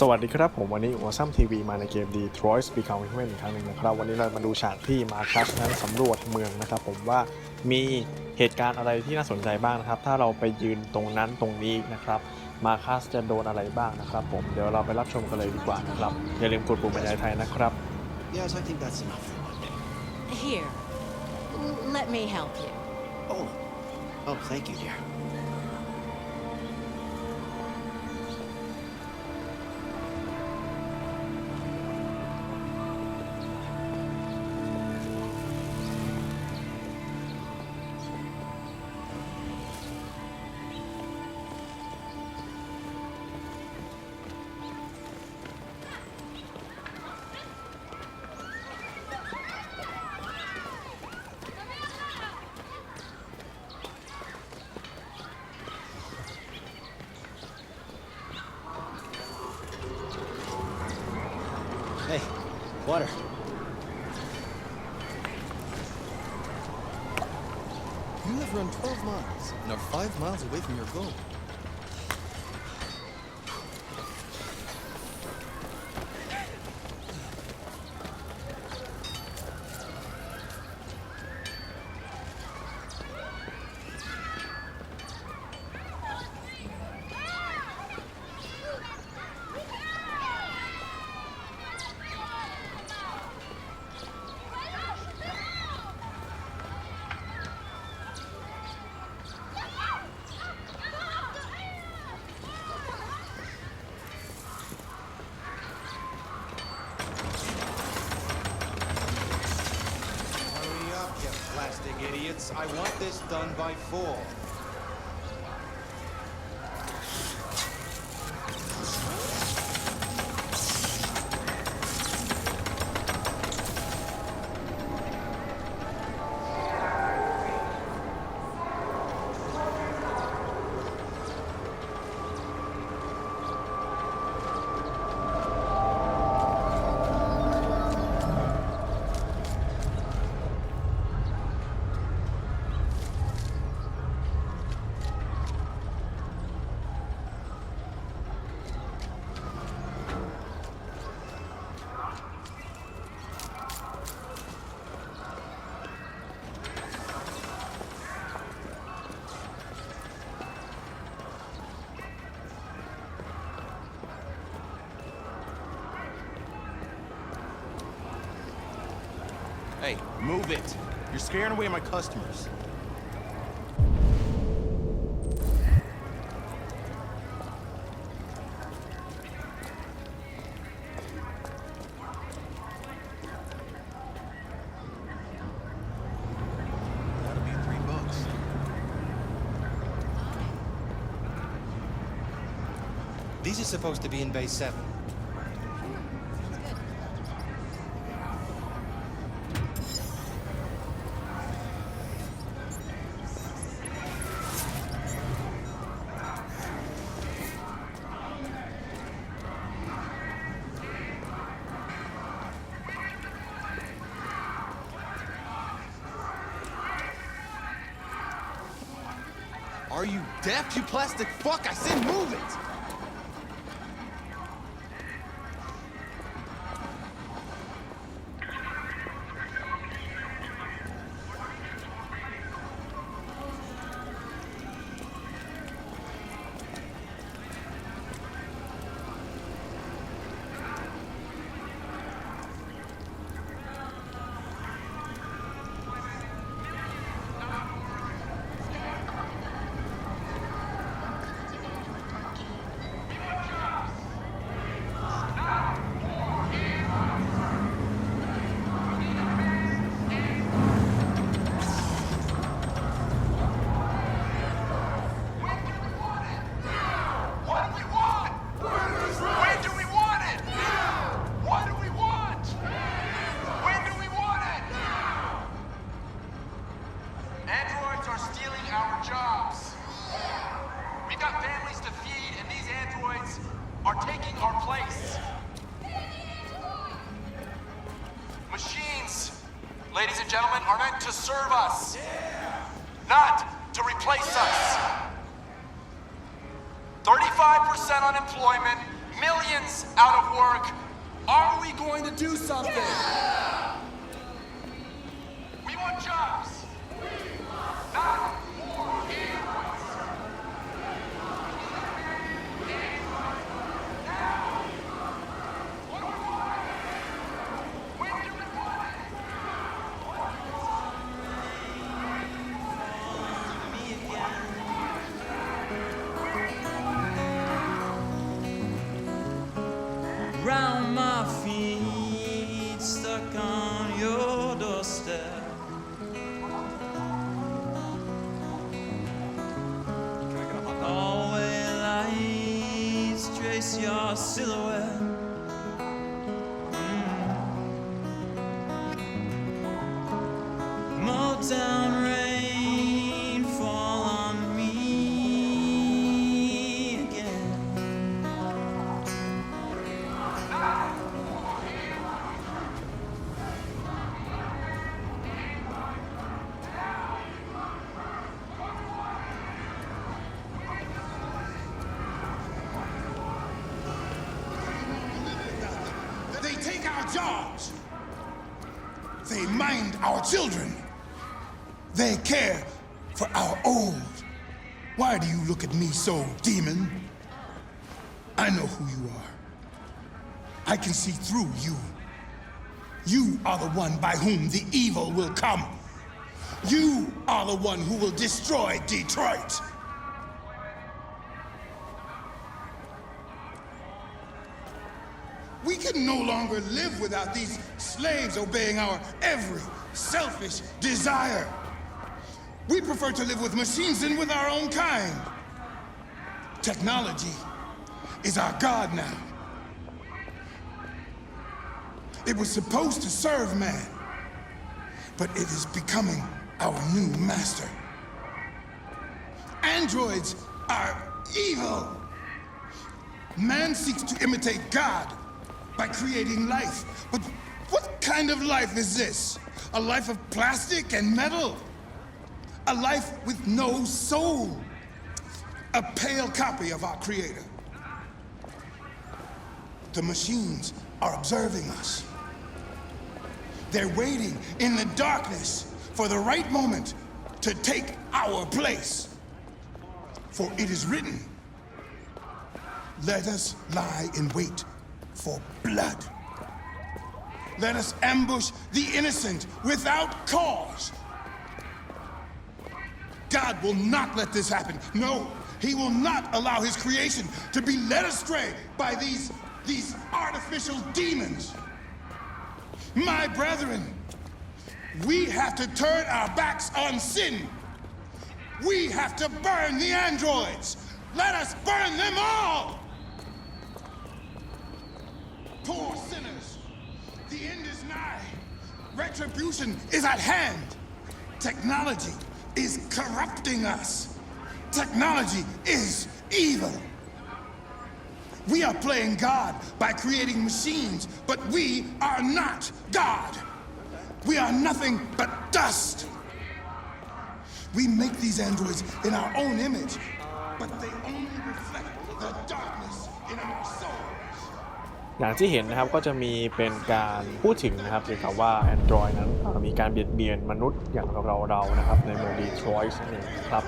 สวัสดีครับผมวันนี้หัวซ้ำทีวีมาในเกม Detroit Become Human อีกครั้งหนึ่งนะครับ วันนี้เรามาดูฉากที่มาคัสนั้นสำรวจเมืองนะครับ ผมว่ามีเหตุการณ์อะไรที่น่าสนใจบ้างนะครับ ถ้าเราไปยืนตรงนั้นตรงนี้นะครับ มาคัสจะโดนอะไรบ้างนะครับ ผมเดี๋ยวเราไปรับชมกันเลยดีกว่านะครับ อย่าลืมกดปุ่มบรรยายไทยนะครับ Yes, I think that's enough for one day. Here, l- let me help you. Oh, oh, thank you, dear. Hey, water. You have run 12 miles and are 5 miles away from your goal. Hurry up, you plastic idiots. I want this done by four. Move it. You're scaring away my customers. These are supposed to be in Bay 7. Deaf, you plastic fuck? I said move it! To replace us. 35% unemployment, millions out of work. Are we going to do something? We jobs. They mind our children. They care for our old. Why do you look at me so, demon? I know who you are. I can see through you. You are the one by whom the evil will come. You are the one who will destroy Detroit. We can no longer live without these slaves obeying our every selfish desire. We prefer to live with machines than with our own kind. Technology is our God now. It was supposed to serve man, but it is becoming our new master. Androids are evil. Man seeks to imitate God by creating life. But what kind of life is this? A life of plastic and metal? A life with no soul? A pale copy of our Creator. The machines are observing us. They're waiting in the darkness for the right moment to take our place. For it is written, let us lie in wait for blood. Let us ambush the innocent without cause. God will not let this happen. No, he will not allow his creation to be led astray by these, these artificial demons. My brethren, we have to turn our backs on sin. We have to burn the androids. Let us burn them all. Poor sinners, the end is nigh. Retribution is at hand. Technology is corrupting us. Technology is evil. We are playing God by creating machines, but we are not God. We are nothing but dust. We make these androids in our own image, but they only อย่างที่เห็นนะครับก็จะมีเป็นการพูดถึงนะครับเกี่ยวกับว่า Android นั้นมีการเบียดเบียนมนุษย์อย่างเราเราๆนะครับในเมืองดีทรอยต์นั่นเองครับ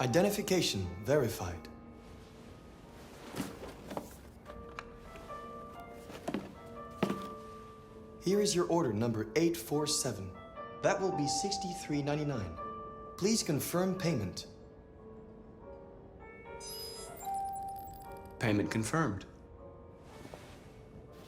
Identification verified. Here is your order number 847. That will be 63.99. Please confirm payment. Payment confirmed.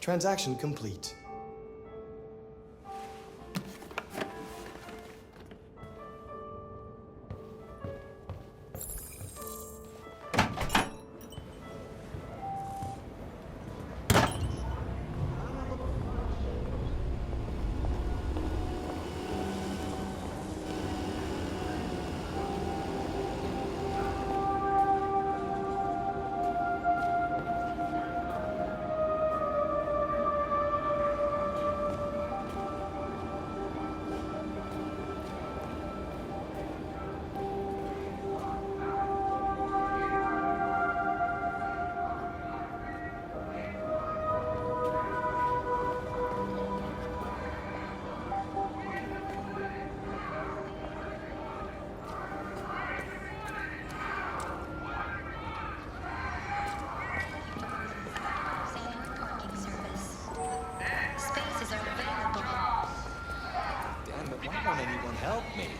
Transaction complete. Made.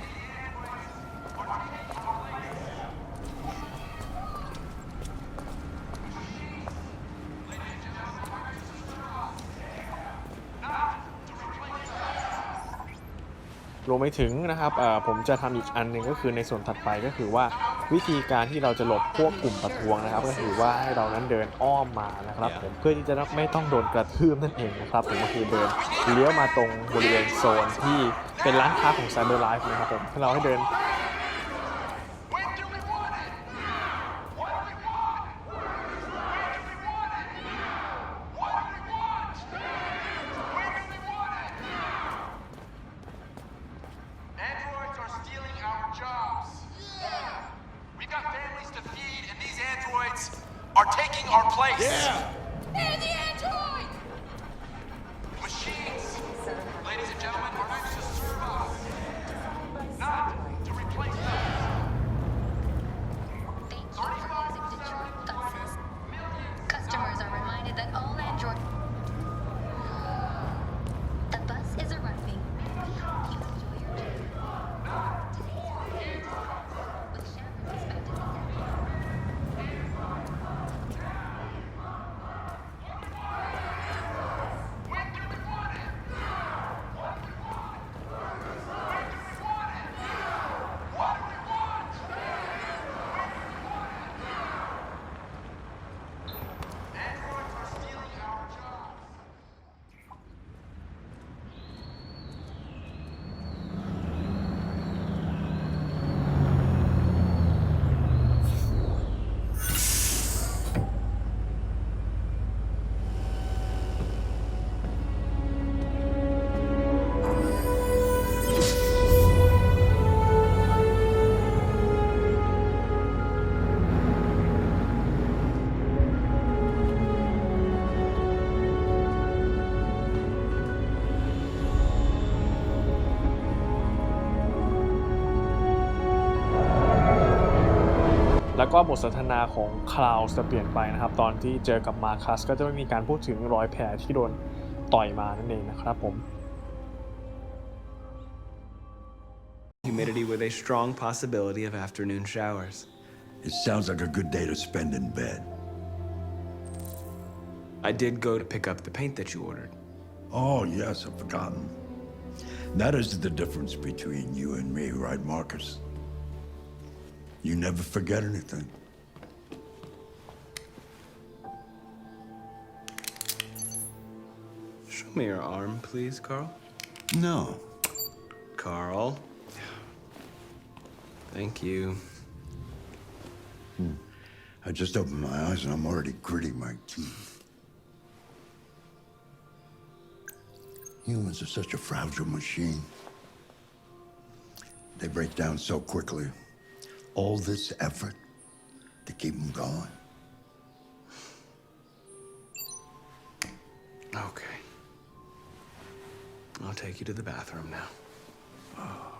รวมไปถึงนะครับผมจะทำอีกอันหนึ่งก็คือในส่วนถัดไปก็คือว่า วิธีการที่เราจะหลบพวกกลุ่มประท้วงนะครับ ก็คือว่าให้เรานั้นเดินอ้อมมานะครับผมเพื่อที่จะไม่ต้องโดนกระทืบนั่นเองนะครับผมก็คือเดินเลี้ยวมาตรงบริเวณโซนที่เป็นร้านค้าของ Cyber Life นะครับผมให้เราให้เดิน ก็บทสนทนาของคลาวจะเปลี่ยนไปนะครับ ตอนที่เจอกับมาคัสก็จะไม่มีการพูดถึงรอยแผลที่โดนต่อยมานั่นเองนะครับผม Humidity with a strong possibility of afternoon showers. It sounds like a good day to spend in bed. I did go to pick up the paint that you ordered. Oh, yes, I've forgotten. That is the difference between you and me, right, Marcus? You never forget anything. Show me your arm, please, Carl. No. Carl. Thank you. Hmm. I just opened my eyes and I'm already gritting my teeth. Humans are such a fragile machine. They break down so quickly. All this effort to keep them going. Okay. I'll take you to the bathroom now. Oh.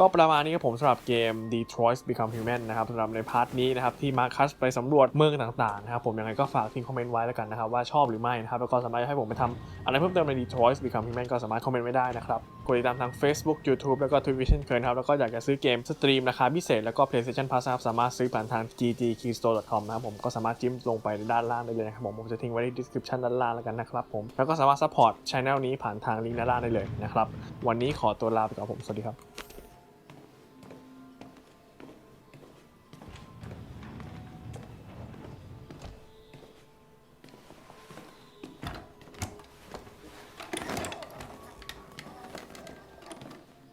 ก็ประมาณนี้ครับผมสำหรับเกม Detroit Become Human นะครับสำหรับในพาร์ทนี้นะครับที่มาคัสไปสำรวจเมืองต่างๆนะครับผมยังไงก็ฝากทิ้งคอมเมนต์ไว้แล้วกันนะครับว่าชอบหรือไม่นะครับแล้วก็สามารถให้ผมไปทำอะไรเพิ่มเติมใน Detroit Become Human ก็สามารถคอมเมนต์ไว้ได้นะครับกดติดตามทาง Facebook YouTube แล้วก็ Twitter เช่นเคยครับแล้วก็อยากจะซื้อเกมสตรีมราคาพิเศษแล้วก็ PlayStation Plus ครับสามารถซื้อผ่านทาง ggkeystore.com นะครับผมก็สามารถจิ้มลงไปในด้านล่างได้เลยนะครับผมผมจะทิ้งไว้ใน description ด้านล่างแล้วกันนะครับผมแล้วก็สามารถ support channel นี้ผ่านทางลิงก์ด้านล่างได้เลยนะครับวันนี้ขอตัวลาไปก่อนผมสวัสดีครับ